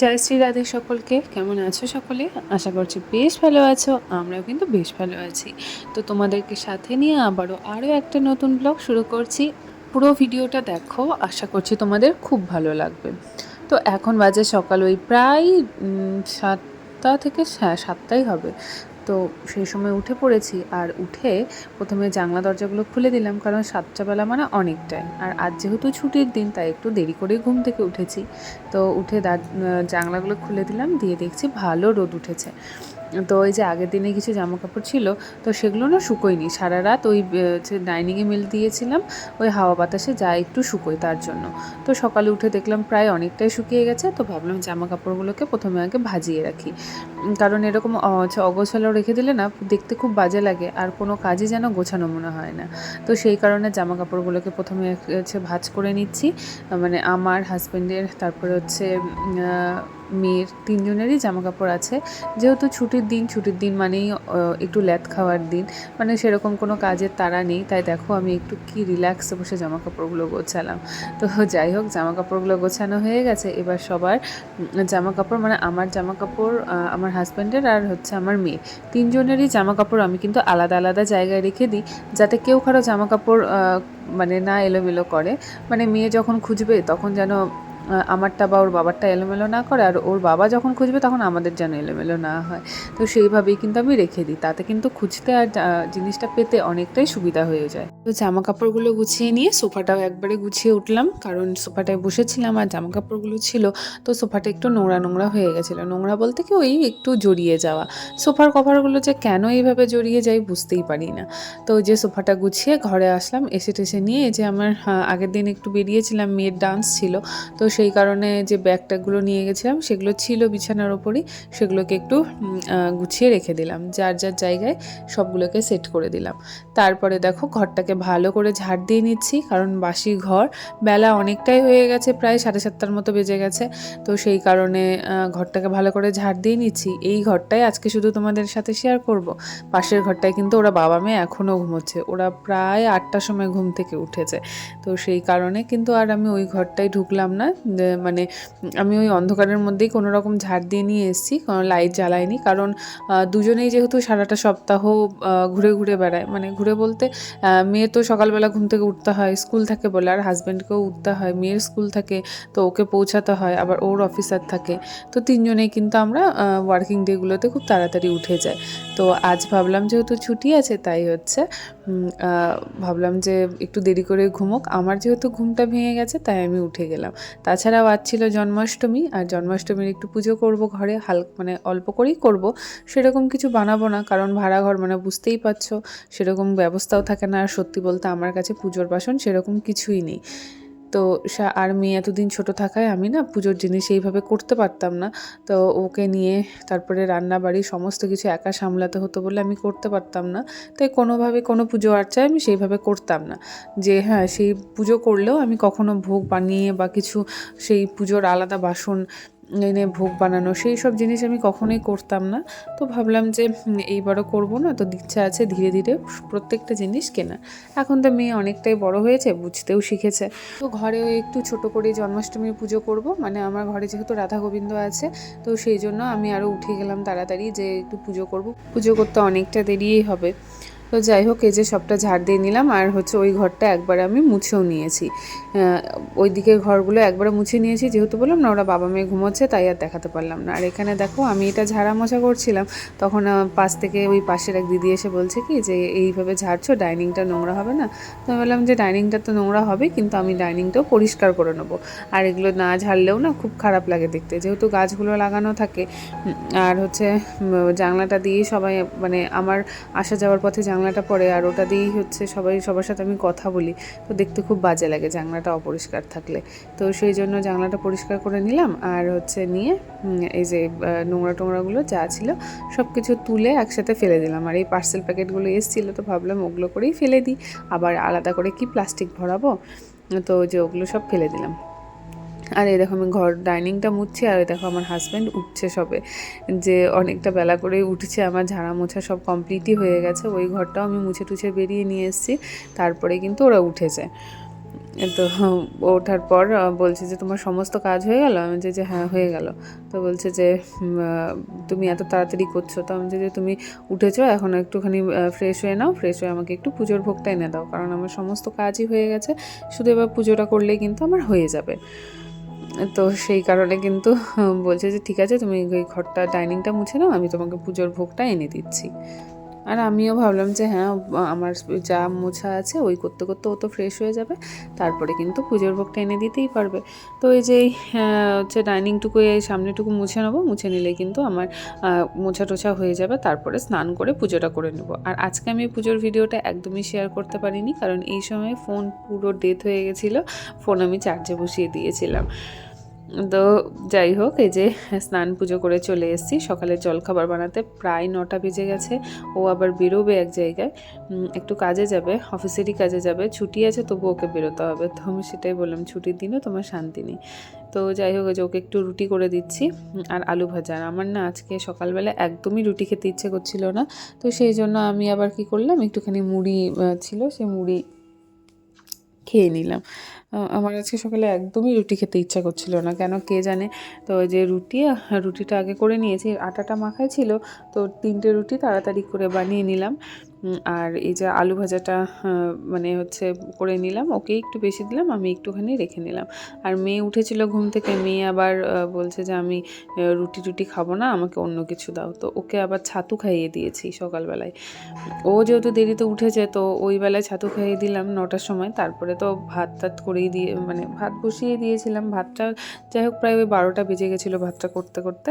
জয় শ্রী রাধে সকলকে। কেমন আছো সকলে? আশা করছি বেশ ভালো আছো, আমরাও কিন্তু বেশ ভালো আছি। তো তোমাদেরকে সাথে নিয়ে আবারও আরও একটা নতুন ব্লগ শুরু করছি। পুরো ভিডিওটা দেখো, আশা করছি তোমাদের খুব ভালো লাগবে। তো এখন বাজে সকাল ওই প্রায় সাতটা থেকে সাতটাই হবে। তো সেই সময় উঠে পড়েছি আর উঠে প্রথমে জানলা দরজাগুলো খুলে দিলাম, কারণ সাতটা বেলা মানে অনেকটাই। আর আজ যেহেতু ছুটির দিন, তাই একটু দেরি করেই ঘুম থেকে উঠেছি। তো উঠে জানলাগুলো খুলে দিলাম, দিয়ে দেখছি ভালো রোদ উঠেছে। তো ওই যে আগের দিনে কিছু জামা কাপড় ছিল, তো সেগুলো না শুকোয়নি। সারা রাত ওই ডাইনিংয়ে মেল দিয়েছিলাম, ওই হাওয়া বাতাসে যা একটু শুকোয় তার জন্য। তো সকালে উঠে দেখলাম প্রায় অনেকটাই শুকিয়ে গেছে, তো ভাবলাম জামা কাপড়গুলোকে প্রথমে আগে ভাজিয়ে রাখি। কারণ এরকম অগোছালো রেখে দিলে না দেখতে খুব বাজে লাগে, আর কোনো কাজই যেন গোছানো মনে হয় না। তো সেই কারণে জামা কাপড়গুলোকে প্রথমে হচ্ছে ভাজ করে নিচ্ছি। মানে আমার হাজব্যান্ডের তারপরে হচ্ছে মেয়ের তিনজনেরই জামা কাপড় আছে। যেহেতু ছুটির দিন ছুটির দিন মানেই একটু ল্যাদ খাওয়ার দিন। মানে সেরকম কোনো কাজের তারা নেই, তাই দেখো আমি একটু কি রিল্যাক্সে বসে জামা কাপড়গুলো গোছালাম। তো যাই হোক জামা কাপড়গুলো গোছানো হয়ে গেছে। এবার সবার জামা কাপড় মানে আমার জামা কাপড় আমার হাজব্যান্ডের আর হচ্ছে আমার মেয়ে তিনজনেরই জামা কাপড় আমি কিন্তু আলাদা আলাদা জায়গায় রেখে দিই, যাতে কেউ কারও জামা কাপড় মানে না এলোমেলো করে। মানে মেয়ে যখন খুঁজবে, তখন যেন আমারটা বা ওর বাবারটা এলোমেলো না করে, আর ওর বাবা যখন খুঁজবে তখন আমাদের যেন এলোমেলো না হয়। তো সেইভাবেই কিন্তু আমি রেখে দিই। তাতে কিন্তু খুঁজতে আর জিনিসটা পেতে অনেকটাই সুবিধা হয়ে যায়। তো জামা কাপড়গুলো গুছিয়ে নিয়ে সোফাটাও একবারে গুছিয়ে উঠলাম। কারণ সোফাটায় বসেছিলাম আর জামা কাপড়গুলো ছিল, তো সোফাটা একটু নোংরা নোংরা হয়ে গেছিল। নোংরা বলতে কি ওই একটু জড়িয়ে যাওয়া। সোফার কভারগুলো যে কেন এইভাবে জড়িয়ে যায় বুঝতেই পারি না। তো যে সোফাটা গুছিয়ে ঘরে আসলাম। এসে টেসে নিয়ে যে আমার আগের দিন একটু বেরিয়েছিলাম, মেয়ের ডান্স ছিল। তো সেই কারণে যে ব্যাগ ট্যাগগুলো নিয়ে গেছিলাম, সেগুলো ছিল বিছানার ওপরই। সেগুলোকে একটু গুছিয়ে রেখে দিলাম। যার যার জায়গায় সবগুলোকে সেট করে দিলাম। তারপরে দেখো ঘরটাকে ভালো করে ঝাড় দিয়ে নিচ্ছি, কারণ বাসি ঘর। বেলা অনেকটাই হয়ে গেছে, প্রায় সাড়ে সাতটার মতো বেজে গেছে। তো সেই কারণে ঘরটাকে ভালো করে ঝাড় দিয়ে নিচ্ছি। এই ঘরটাই আজকে শুধু তোমাদের সাথে শেয়ার করব। পাশের ঘরটায় কিন্তু ওরা বাবা মেয়ে এখনও ঘুমোচ্ছে। ওরা প্রায় আটটার সময় ঘুম থেকে উঠেছে। তো সেই কারণে কিন্তু আর আমি ওই ঘরটায় ঢুকলাম না। মানে আমি ওই অন্ধকারের মধ্যেই কোনো রকম ঝাড় দিয়ে নিয়ে এসেছি লাইট জ্বালাইনি। কারণ দুজনেই যেহেতু সারাটা সপ্তাহ ঘুরে ঘুরে বেড়ায়। মানে ঘুরে বলতে মেয়ে তো সকালবেলা ঘুম থেকে উঠতে হয় স্কুল থাকে বলে, আর হাজব্যান্ডকেও উঠতে হয়। মেয়ের স্কুল থাকে, তো ওকে পৌঁছাতে হয়, আবার ওর অফিসার থাকে। তো তিনজনেই কিন্তু আমরা ওয়ার্কিং ডেগুলোতে খুব তাড়াতাড়ি উঠে যাই। তো আজ ভাবলাম যেহেতু ছুটি আছে, তাই হচ্ছে ভাবলাম যে একটু দেরি করে ঘুমোক। আমার যেহেতু ঘুমটা ভেঙে গেছে, তাই আমি উঠে গেলাম। তাছাড়াও আজ ছিল জন্মাষ্টমী, আর জন্মাষ্টমীর একটু পুজো করব ঘরে, হাল মানে অল্প করেই করব। সেরকম কিছু বানাবো না, কারণ ভাড়া ঘর মানে বুঝতেই পারছ, সেরকম ব্যবস্থাও থাকে না। আর সত্যি বলতে আমার কাছে পুজোর বাসন সেরকম কিছুই নেই। তো আর মেয়ে এতদিন ছোট থাকায় আমি না পুজোর জিনিস এইভাবে করতে পারতাম না। তো ওকে নিয়ে তারপরে রান্না বাড়ি সমস্ত কিছু একা সামলাতে হতো বলে আমি করতে পারতাম না। তাই কোনোভাবে কোনো পুজো আর্চায় আমি সেইভাবে করতাম না। যে হ্যাঁ সেই পুজো করলেও আমি কখনো ভোগ বানিয়ে বা কিছু সেই পুজোর আলাদা বাসন এনে ভোগ বানানো, সেই সব জিনিস আমি কখনোই করতাম না। তো ভাবলাম যে এইবারও করব না। তো ইচ্ছা আছে ধীরে ধীরে প্রত্যেকটা জিনিস কেনা। এখন তো মেয়ে অনেকটাই বড় হয়েছে, বুঝতেও শিখেছে। তো ঘরেও একটু ছোট করে জন্মাষ্টমীর পুজো করব। মানে আমার ঘরে যেহেতু রাধা গোবিন্দ আছে, তো সেই জন্য আমি আরও উঠে গেলাম তাড়াতাড়ি যে একটু পুজো করব। পুজো করতে অনেকটা দেরিই হবে। তো যাই হোক, এই যে সবটা ঝাড় দিয়ে নিলাম আর হচ্ছে ওই ঘরটা একবার আমি মুছেও নিয়েছি। ওই দিকের ঘরগুলো একবারে মুছে নিয়েছি, যেহেতু বললাম না, ওরা বাবা মেয়ে ঘুমোচ্ছে, তাই আর দেখাতে পারলাম না। আর এখানে দেখো, আমি এটা ঝাড়া মোছা করছিলাম, তখন পাশ থেকে ওই পাশের এক দিদি এসে বলছে কি যে, এইভাবে ঝাড়ছো, ডাইনিংটা নোংরা হবে না? তো আমি বললাম যে, ডাইনিংটা তো নোংরা হবে, কিন্তু আমি ডাইনিংটাও পরিষ্কার করে নেব। আর এগুলো না ঝাড়লেও না খুব খারাপ লাগে দেখতে, যেহেতু গাছগুলো লাগানো থাকে। আর হচ্ছে জানলাটা দিয়েই সবাই মানে আমার আসা যাওয়ার পথে জানলাটা পড়ে আর ওটা দিয়েই হচ্ছে সবাই, সবার সাথে আমি কথা বলি। তো দেখতে খুব বাজে লাগে জাংলাটা অপরিষ্কার থাকলে। তো সেই জন্য জাংলাটা পরিষ্কার করে নিলাম আর হচ্ছে নিয়ে এই যে নোংরা টোংরাগুলো যা ছিল সব কিছু তুলে একসাথে ফেলে দিলাম। আর এই পার্সেল প্যাকেটগুলো এসেছিল তো ভাবলাম ওগুলো করেই ফেলে দিই। আবার আলাদা করে কি প্লাস্টিক ভরাবো? তো যে ওগুলো সব ফেলে দিলাম। আর এই দেখো আমি ঘর ডাইনিংটা মুছছি, আর এই দেখো আমার হাজব্যান্ড উঠছে সবে। যে অনেকটা বেলা করে উঠছে, আমার ঝাড়া মোছা সব কমপ্লিটই হয়ে গেছে। ওই ঘরটাও আমি মুছে টুছে বেরিয়ে নিয়ে এসেছি, তারপরে কিন্তু ওরা উঠেছে। তো ওঠার পর বলছে যে, তোমার সমস্ত কাজ হয়ে গেল? আমি যে হ্যাঁ হয়ে গেল। তো বলছে যে তুমি এত তাড়াতাড়ি করছ? তো আমি যে, তুমি উঠেছো, এখন একটুখানি ফ্রেশ হয়ে নাও ফ্রেশ হয়ে আমাকে একটু পুজোর ভোগটা এনে দাও, কারণ আমার সমস্ত কাজই হয়ে গেছে। শুধু এবার পুজোটা করলেই কিন্তু আমার হয়ে যাবে। তো সেই কারণে কিন্তু বলছে যে, ঠিক আছে, তুমি ওই ঘরটা, ডাইনিংটা মুছে নাও, আমি তোমাকে পুজোর ভোগটা এনে দিচ্ছি। আর আমিও ভাবলাম যে হ্যাঁ আমার যা মোছা আছে ওই করতে করতে ও তো ফ্রেশ হয়ে যাবে, তারপরে কিন্তু পুজোর ভোগটা এনে দিতেই পারবে। তো এই যে হচ্ছে ডাইনিংটুকু এই সামনেটুকু মুছে নেব, মুছে নিলে কিন্তু আমার মোছা টোছা হয়ে যাবে, তারপরে স্নান করে পুজোটা করে নেব। আর আজকে আমি পুজোর ভিডিওটা একদমই শেয়ার করতে পারিনি, কারণ এই সময় ফোন পুরো ডেথ হয়ে গেছিল ফোন আমি চার্জে বসিয়ে দিয়েছিলাম। তো যাই হোক, এই যে স্নান পুজো করে চলে এসেছি। সকালে জলখাবার বানাতে প্রায় নটা বেজে গেছে। ও আবার বেরোবে এক জায়গায়। একটু কাজে যাবে, অফিসেরই কাজে যাবে। ছুটি আছে তবু ওকে বেরোতে হবে। তো আমি সেটাই বললাম, ছুটির দিনও তোমার শান্তি নেই। তো যাই হোক যে ওকে একটু রুটি করে দিচ্ছি আর আলু ভাজা। আমার না আজকে সকালবেলা একদমই রুটি খেতে ইচ্ছে করছিল না। তো সেই জন্য আমি আবার কি করলাম, একটুখানি মুড়ি ছিল, সেই মুড়ি খেয়ে নিলাম। আমার আজকে সকালে একদমই রুটি খেতে ইচ্ছা করছিল না। কেন কে জানে? তো যে রুটি রুটিটা আগে করে নিয়েছি। আটাটা মাখাই ছিল, তো তিনটে রুটি তাড়াতাড়ি করে বানিয়ে নিলাম। আর এই যে আলু ভাজাটা মানে হচ্ছে করে নিলাম ওকে একটু বেশি দিলাম, আমি একটুখানি রেখে নিলাম। আর মেয়ে উঠেছিল ঘুম থেকে, মেয়ে আবার বলছে যে আমি রুটি টুটি খাব না, আমাকে অন্য কিছু দাও। তো ওকে আবার ছাতু খাইয়ে দিয়েছি সকালবেলায়। ও যেহেতু দেরিতে উঠেছে, তো ওই বেলায় ছাতু খাইয়ে দিলাম নটার সময়। তারপরে তো ভাত টাত করেই দিয়ে মানে ভাত বসিয়ে দিয়েছিলাম। ভাতটা যাই হোক, প্রায় ওই বারোটা বেজে গেছিল ভাতটা করতে করতে।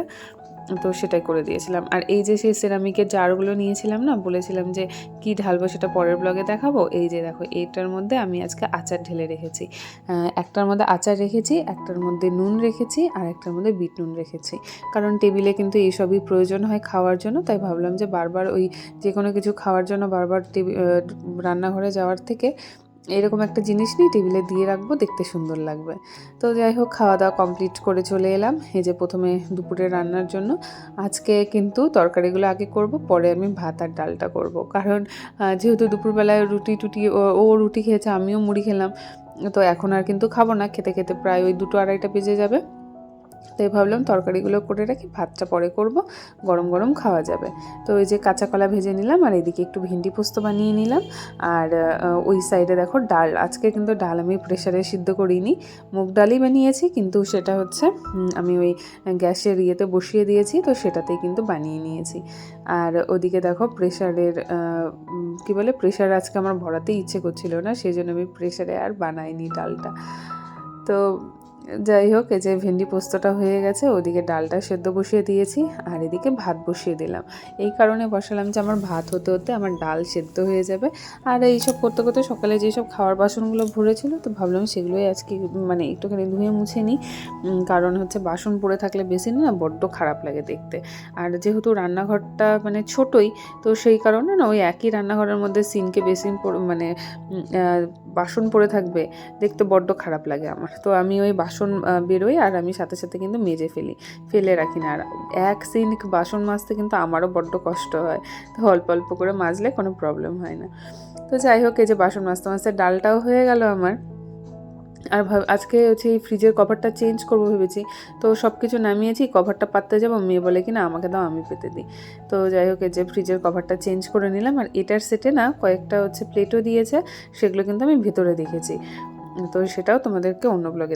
তো সেটাই করে দিয়েছিলাম। আর এই যে সেই সেরামিকের জারগুলো নিয়েছিলাম না, বলেছিলাম যে কি ঢালবো সেটা পরের ব্লগে দেখাবো। এই যে দেখো, এইটার মধ্যে আমি আজকে আচার ঢেলে রেখেছি। একটার মধ্যে আচার রেখেছি, একটার মধ্যে নুন রেখেছি, আর একটার মধ্যে বিট নুন রেখেছি। কারণ টেবিলে কিন্তু এইসবই প্রয়োজন হয় খাওয়ার জন্য, তাই ভাবলাম যে বারবার ওই যে কোনো কিছু খাওয়ার জন্য বারবার রান্নাঘরে যাওয়ার থেকে এরকম একটা জিনিস নিয়ে টেবিলে দিয়ে রাখব, দেখতে সুন্দর লাগবে। তো যাই হোক খাওয়া দাওয়া কমপ্লিট করে চলে এলাম। এই যে প্রথমে দুপুরে রান্নার জন্য। আজকে কিন্তু তরকারিগুলো আগে করব, পরে আমি ভাত আর ডালটা করব। কারণ যেহেতু দুপুরবেলায় রুটি টুটি ও- রুটি খেয়েছে, আমিও মুড়ি খেলাম। তো এখন আর কিন্তু খাব না, খেতে খেতে প্রায় ওই দুটো আড়াইটা বেজে যাবে। তাই ভাবলাম তরকারিগুলো করে রাখি, ভাতটা পরে করব, গরম গরম খাওয়া যাবে। তো ওই যে কাঁচা কলা ভেজে নিলাম আর এদিকে একটু ভেন্ডি পোস্ত বানিয়ে নিলাম। আর ওই সাইডে দেখো ডাল, আজকে কিন্তু ডাল আমি প্রেশারে সিদ্ধ করিনি, মুগ ডালই বানিয়েছি কিন্তু সেটা হচ্ছে আমি ওই গ্যাসের ইয়েতে বসিয়ে দিয়েছি তো সেটাতেই কিন্তু বানিয়ে নিয়েছি। আর ওদিকে দেখো প্রেশারের কি বলে প্রেশার আজকে আমার ভরাতে ইচ্ছে করছিল না সেই জন্য আমি প্রেশারে আর বানাইনি ডালটা। তো যাই হোক, এই যে ভেন্ডি পোস্তটা হয়ে গেছে, ওদিকে ডালটা সেদ্ধ বসিয়ে দিয়েছি, আর এদিকে ভাত বসিয়ে দিলাম। এই কারণে বসালাম যে আমার ভাত হতে হতে আমার ডাল সেদ্ধ হয়ে যাবে। আর এইসব করতে করতে সকালে যেসব খাওয়ার বাসনগুলো ভরেছিল, তো ভাবলাম সেগুলোই আজকে মানে একটুখানি ধুয়ে মুছে নিই। কারণ হচ্ছে বাসন পড়ে থাকলে বেশি না বড্ড খারাপ লাগে দেখতে। আর যেহেতু রান্নাঘরটা মানে ছোটই, তো সেই কারণে না ওই একই রান্নাঘরের মধ্যে সিনকে বেসিন মানে বাসন পড়ে থাকবে, দেখতে বড্ড খারাপ লাগে আমার। তো আমি ওই বাসন আহ, বেরোই আর আমি সাথে সাথে কিন্তু মেজে ফেলি ফেলে রাখি না। আর এক সিনক বাসন মাজতে কিন্তু আমারও বড্ড কষ্ট হয় তো অল্প অল্প করে মাজলে কোনো প্রবলেম হয় না। তো যাই হোক এই যে বাসন মাজতে মাজতে ডালটাও হয়ে গেল আমার। আর ভাব- আজকে হচ্ছে এই ফ্রিজের কভারটা চেঞ্জ করব ভেবেছি তো সব কিছু নামিয়েছি কভারটা পাততে যাব মেয়ে বলে কি না আমাকে দাও আমি পেতে দিই। তো যাই হোক যে ফ্রিজের কভারটা চেঞ্জ করে নিলাম আর এটার সেটে না কয়েকটা হচ্ছে প্লেটও দিয়েছে সেগুলো কিন্তু আমি ভেতরে দেখেছি। তো সেটাও তোমাদেরকে অন্য ব্লগে